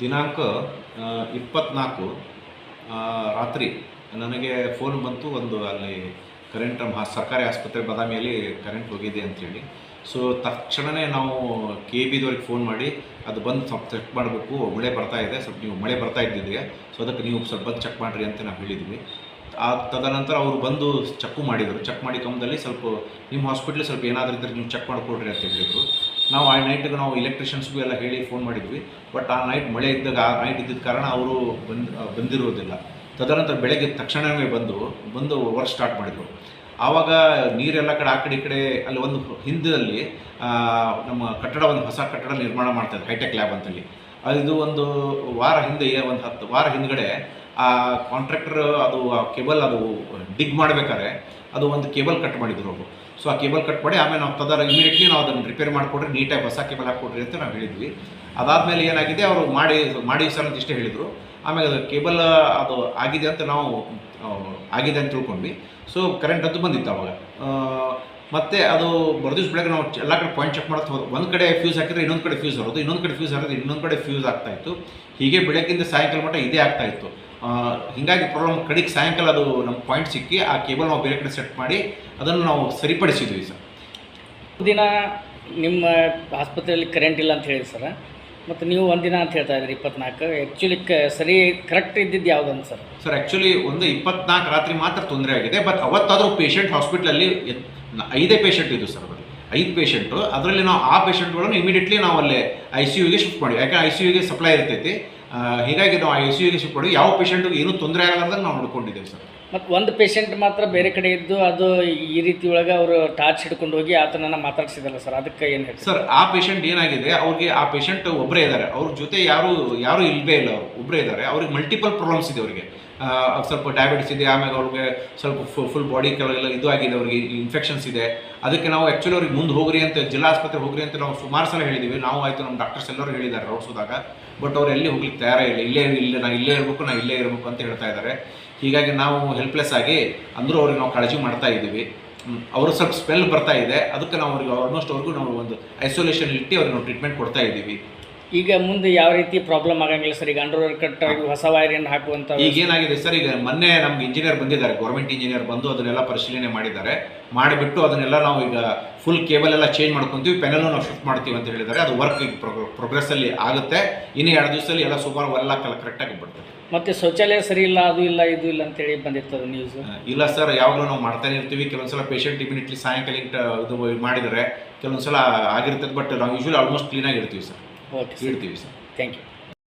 ದಿನಾಂಕ ಇಪ್ಪತ್ತ್ನಾಲ್ಕು ರಾತ್ರಿ. ನನಗೆ ಫೋನ್ ಬಂತು, ಒಂದು ಅಲ್ಲಿ ಕರೆಂಟ್ ನಮ್ಮ ಸರ್ಕಾರಿ ಆಸ್ಪತ್ರೆ ಬದಾಮಿಯಲ್ಲಿ ಕರೆಂಟ್ ಹೋಗಿದೆ ಅಂಥೇಳಿ ಸೊ ತಕ್ಷಣವೇ ನಾವು ಕೆ ಬಿದವ್ರಿಗೆ ಫೋನ್ ಮಾಡಿ, ಅದು ಬಂದು ಸ್ವಲ್ಪ ಚೆಕ್ ಮಾಡಬೇಕು, ಮಳೆ ಬರ್ತಾ ಇದೆ, ಸ್ವಲ್ಪ ನೀವು ಮಳೆ ಬರ್ತಾ ಇದ್ದಿದೆ ಸೊ ಅದಕ್ಕೆ ನೀವು ಸ್ವಲ್ಪ ಬಂದು ಚೆಕ್ ಮಾಡಿರಿ ಅಂತ ನಾವು ಹೇಳಿದ್ವಿ. ಆ ತದನಂತರ ಅವರು ಬಂದು ಚೆಕ್ಕು ಮಾಡಿದರು. ಚೆಕ್ ಮಾಡಿ ಕಮ್ಮದಲ್ಲಿ ಸ್ವಲ್ಪ ನಿಮ್ಮ ಹಾಸ್ಪಿಟ್ಲ್ ಸ್ವಲ್ಪ ಏನಾದರೂ ಇದ್ದರೆ ನೀವು ಚೆಕ್ ಮಾಡಿಕೊಡ್ರಿ ಅಂತ ಹೇಳಿದರು. ನಾವು ಆ ನೈಟ್ಗೆ ನಾವು ಎಲೆಕ್ಟ್ರಿಷಿಯನ್ಸ್ಗೂ ಎಲ್ಲ ಹೇಳಿ ಫೋನ್ ಮಾಡಿದ್ವಿ. ಬಟ್ ಆ ನೈಟ್ ಮಳೆ ಇದ್ದಾಗ ಆ ನೈಟ್ ಇದ್ದಿದ್ದ ಕಾರಣ ಅವರು ಬಂದು, ಬಂದಿರೋದಿಲ್ಲ. ತದನಂತರ ಬೆಳಗ್ಗೆ ತಕ್ಷಣವೇ ಬಂದು ಬಂದು ವರ್ಕ್ ಸ್ಟಾರ್ಟ್ ಮಾಡಿದರು. ಆವಾಗ ನೀರೆಲ್ಲ ಕಡೆ ಆ ಕಡೆ ಈ ಕಡೆ ಅಲ್ಲಿ ಒಂದು ಹಿಂದಲ್ಲಿ ನಮ್ಮ ಕಟ್ಟಡ ಒಂದು ಹೊಸ ಕಟ್ಟಡ ನಿರ್ಮಾಣ ಮಾಡ್ತಾರೆ ಹೈಟೆಕ್ ಲ್ಯಾಬ್ ಅಂತಲ್ಲಿ ಅದು ಒಂದು ವಾರ ಹಿಂದೆ, ಒಂದು ಹತ್ತು ವಾರ ಹಿಂದ್ಗಡೆ ಆ ಕಾಂಟ್ರಾಕ್ಟರ್ ಅದು, ಆ ಕೇಬಲ್ ಅದು ಡಿಗ್ ಮಾಡ್ಬೇಕಾದ್ರೆ ಅದು ಒಂದು ಕೇಬಲ್ ಕಟ್ ಮಾಡಿದ್ರು ಅವರು. ಸೊ ಆ ಕೇಬಲ್ ಕಟ್ ಮಾಡಿ ಆಮೇಲೆ ನಾವು ತದರ ಇಮಿಡಿಯೇಟ್ಲಿ ನಾವು ಅದನ್ನು ರಿಪೇರ್ ಮಾಡಿಕೊಡ್ರಿ ನೀಟಾಗಿ ಹೊಸ ಕೇಬಲ್ ಹಾಕ್ಕೊಡ್ರಿ ಅಂತ ನಾವು ಹೇಳಿದ್ವಿ. ಅದಾದಮೇಲೆ ಏನಾಗಿದೆ, ಅವರು ಮಾಡಿ ಮಾಡಿ ಸರ್ ಅಂತ ಇಷ್ಟೇ ಹೇಳಿದರು. ಆಮೇಲೆ ಅದು ಕೇಬಲ್ ಅದು ಆಗಿದೆ ಅಂತ ನಾವು ಆಗಿದೆ ಅಂತ ತಿಳ್ಕೊಂಡ್ವಿ. ಸೊ ಕರೆಂಟ್ ಅದು ಬಂದಿತ್ತು ಅವಾಗ. ಮತ್ತೆ ಅದು ಬರ್ದಿವ್ಸ ಬೆಳಗ್ಗೆ ನಾವು ಎಲ್ಲ ಕಡೆ ಪಾಯಿಂಟ್ ಚೆಕ್ ಮಾಡ್ತಾ ಹೋದ್ವು ಒಂದು ಕಡೆ ಫ್ಯೂಸ್ ಹಾಕಿದ್ರೆ ಇನ್ನೊಂದು ಕಡೆ ಫ್ಯೂಸ್ ಬರೋದು ಇನ್ನೊಂದು ಕಡೆ ಫ್ಯೂಸ್ ಹಾಕಿದ್ರೆ ಇನ್ನೊಂದು ಕಡೆ ಫ್ಯೂಸ್ ಆಗ್ತಾ ಇತ್ತು. ಹೀಗೆ ಬೆಳಗ್ಗಿಂದ ಸಾಯಂಕಾಲ ಮಟ್ಟ ಇದೇ ಆಗ್ತಾ ಇತ್ತು. ಆ, ಹೀಗಾಗಿ ಪ್ರಾಬ್ಲಮ್ ಕಡೆಗೆ ಸಾಯಂಕಾಲ ಅದು ನಮ್ಮ ಪಾಯಿಂಟ್ ಸಿಕ್ಕಿ ಆ ಕೇಬಲ್ ನಾವು ಬೇರೆ ಕಡೆ ಸೆಟ್ ಮಾಡಿ ಅದನ್ನು ನಾವು ಸರಿಪಡಿಸಿದ್ವಿ ಸರ್. ದಿನ ನಿಮ್ಮ ಆಸ್ಪತ್ರೆಯಲ್ಲಿ ಕರೆಂಟ್ ಇಲ್ಲ ಅಂತ ಹೇಳಿ ಸರ್. ಮತ್ತು ನೀವು ಒಂದಿನ ಅಂತ ಹೇಳ್ತಾ ಇದ್ರಿ ಇಪ್ಪತ್ನಾಲ್ಕು. ಆ್ಯಕ್ಚುಲಿ ಕ ಸರಿ ಕರೆಕ್ಟ್ ಇದ್ದಿದ್ದು ಯಾವುದಂತ ಸರ್? ಸರ್ ಆ್ಯಕ್ಚುಲಿ ಒಂದು ಇಪ್ಪತ್ನಾಲ್ಕು ರಾತ್ರಿ ಮಾತ್ರ ತೊಂದರೆ ಆಗಿದೆ. ಬಟ್ ಅವತ್ತಾದರೂ ಪೇಷಂಟ್ ಹಾಸ್ಪಿಟ್ಲಲ್ಲಿ ಐದೇ ಪೇಷಂಟ್ ಇದ್ದು ಸರ್ ಅದರಲ್ಲಿ ಐದು ಪೇಷಂಟು ಅದರಲ್ಲಿ ನಾವು ಆ ಪೇಷಂಟ್ಗಳನ್ನು ಇಮಿಡಿಯೇಟ್ಲಿ ನಾವು ಅಲ್ಲೇ ಐ ಸಿ ಯುಗೆ ಶಿಫ್ಟ್ ಮಾಡಿ ಯಾಕೆ ಐ ಸಿ ಯುಗೆ ಸಪ್ಲೈ ಇರ್ತೈತಿ. ಹೀಗಾಗಿ ನಾವು ಐ ಸಿ ಯುಗೆ ಶಿಫ್ಟ್ ಮಾಡಿ ಯಾವ ಪೇಷಂಟ್ಗೆ ಏನೂ ತೊಂದರೆ ಆಗಲಾರ್ದಂಗೆ ನಾವು ನೋಡ್ಕೊಂಡಿದ್ದೇವೆ ಸರ್. ಮತ್ತು ಒಂದು ಪೇಷಂಟ್ ಮಾತ್ರ ಬೇರೆ ಕಡೆ ಇದ್ದು ಅದು ಈ ರೀತಿ ಒಳಗೆ ಅವರು ಟಾರ್ಚ್ ಹಿಡ್ಕೊಂಡು ಹೋಗಿ ಆತನನ್ನ ಮಾತಾಡ್ಸಿದಲ್ಲ ಸರ್. ಅದಕ್ಕೆ ಏನು ಹೇಳಿ ಸರ್ ಆ ಪೇಷಂಟ್ ಏನಾಗಿದೆ ಅವ್ರಿಗೆ ಆ ಪೇಷಂಟ್ ಒಬ್ಬರೇ ಇದ್ದಾರೆ ಅವ್ರ ಜೊತೆ ಯಾರು ಯಾರು ಇಲ್ಲವೇ ಇಲ್ಲ ಒಬ್ರೇ ಒಬ್ಬರೇ ಇದ್ದಾರೆ ಅವ್ರಿಗೆ ಮಲ್ಟಿಪಲ್ ಪ್ರಾಬ್ಲಮ್ಸ್ ಇದೆ ಅವರಿಗೆ. ಸ್ವಲ್ಪ ಡಯಾಬಿಟಿಸ್ ಇದೆ ಆಮೇಲೆ ಅವ್ರಿಗೆ ಸ್ವಲ್ಪ ಫುಲ್ ಬಾಡಿ ಕೆಲವೆಲ್ಲ ಇದು ಆಗಿದೆ, ಅವ್ರಿಗೆ ಇನ್ಫೆಕ್ಷನ್ಸ್ ಇದೆ. ಅದಕ್ಕೆ ನಾವು ಆ್ಯಕ್ಚುಲಿ ಅವ್ರಿಗೆ ಮುಂದೆ ಹೋಗ್ರಿ ಅಂತ ಜಿಲ್ಲಾ ಆಸ್ಪತ್ರೆ ಹೋಗ್ರಿ ಅಂತ ನಾವು ಸುಮಾರು ಸಲ ಹೇಳಿದ್ದೀವಿ ನಾವು ಆಯಿತು ನಮ್ಮ ಡಾಕ್ಟರ್ಸ್ ಎಲ್ಲರೂ ಹೇಳಿದ್ದಾರೆ ರೋಡ್ಸೋದಾಗ ಬಟ್ ಅವ್ರು ಎಲ್ಲಿ ಹೋಗ್ಲಿಕ್ಕೆ ತಯಾರೇ ಇಲ್ಲ. ಇಲ್ಲೇ ಇಲ್ಲ ನಾ, ಇಲ್ಲೇ ಇರಬೇಕು, ನಾ ಇಲ್ಲೇ ಇರಬೇಕು ಅಂತ ಹೇಳ್ತಾ ಇದ್ದಾರೆ ಹೀಗಾಗಿ ನಾವು ಹೆಲ್ಪ್ಲೆಸ್ ಆಗಿ ಅಂದರೂ ಅವ್ರಿಗೆ ನಾವು ಕಾಳಜಿ ಮಾಡ್ತಾ ಇದ್ದೀವಿ. ಅವರು ಸ್ವಲ್ಪ ಸ್ಪೆಲ್ ಬರ್ತಾ ಇದೆ. ಅದಕ್ಕೆ ನಾವು ಅವ್ರಿಗೆ ಆಲ್ಮೋಸ್ಟ್ ಅವ್ರಿಗೂ ನಾವು ಒಂದು ಐಸೋಲೇಷನ್ ಇಟ್ಟು ಅವ್ರಿಗೆ ನಾವು ಟ್ರೀಟ್ಮೆಂಟ್ ಕೊಡ್ತಾ ಇದ್ದೀವಿ. ಈಗ ಮುಂದೆ ಯಾವ ರೀತಿ ಪ್ರಾಬ್ಲಮ್ ಆಗಂಗಿಲ್ಲ ಸರ್ ಈಗ ಅಂಡರ್ ಕಟ್ ಆಗಿ ಹೊಸ ವೈರನ್ನು ಹಾಕುವಂಥ ಈಗ ಏನಾಗಿದೆ ಸರ್ ಈಗ ಮೊನ್ನೆ ನಮ್ಗೆ ಇಂಜಿನಿಯರ್ ಬಂದಿದ್ದಾರೆ ಗೌರ್ಮೆಂಟ್ ಇಂಜಿನಿಯರ್ ಬಂದು ಅದನ್ನೆಲ್ಲ ಪರಿಶೀಲನೆ ಮಾಡಿದ್ದಾರೆ. ಮಾಡಿಬಿಟ್ಟು ಅದನ್ನೆಲ್ಲ ನಾವು ಈಗ ಫುಲ್ ಕೇಬಲ್ ಎಲ್ಲ ಚೇಂಜ್ ಮಾಡ್ಕೊಂತೀವಿ ಪೆನಲ್ ನಾವು ಶಿಫ್ಟ್ ಮಾಡ್ತೀವಿ ಅಂತ ಹೇಳಿದ್ದಾರೆ. ಅದು ವರ್ಕ್ ಈಗ ಪ್ರೋಗ್ರೆಸ್ ಅಲ್ಲಿ ಆಗುತ್ತೆ. ಇನ್ನು ಎರಡು ದಿವಸದಲ್ಲಿ ಎಲ್ಲ ಸುಮಾರು ಎಲ್ಲ ಕರೆಕ್ಟಾಗಿ ಬಿಡ್ತದೆ ಮತ್ತೆ ಶೌಚಾಲಯ ಸರಿ ಇಲ್ಲ ಅದು ಇಲ್ಲ ಇದು ಇಲ್ಲ ಅಂತೇಳಿ ಹೇಳಿ ಅದು ನ್ಯೂಸ್ ಇಲ್ಲ ಸರ್ ಯಾವಾಗಲೂ ನಾವು ಮಾಡ್ತಾನೆ ಇರ್ತೀವಿ. ಕೆಲವೊಂದ್ಸಲ ಪೇಷಂಟ್ ಇಮಿಡಿಯೇಟ್ಲಿ ಸಾಯಂಕಾಲ ಇದು ಮಾಡಿದರೆ ಕೆಲವೊಂದ್ಸಲ ಆಗಿರ್ತದೆ ಬಟ್ ನಾವು ಯೂಶಲಿ ಆಲ್ಮೋಸ್ಟ್ ಕ್ಲೀನಾಗಿ ಇರ್ತೀವಿ ಸರ್ ಓಕೆ ಸರ್ ಇಡ್ತೀವಿ ಸರ್ ಥ್ಯಾಂಕ್ ಯು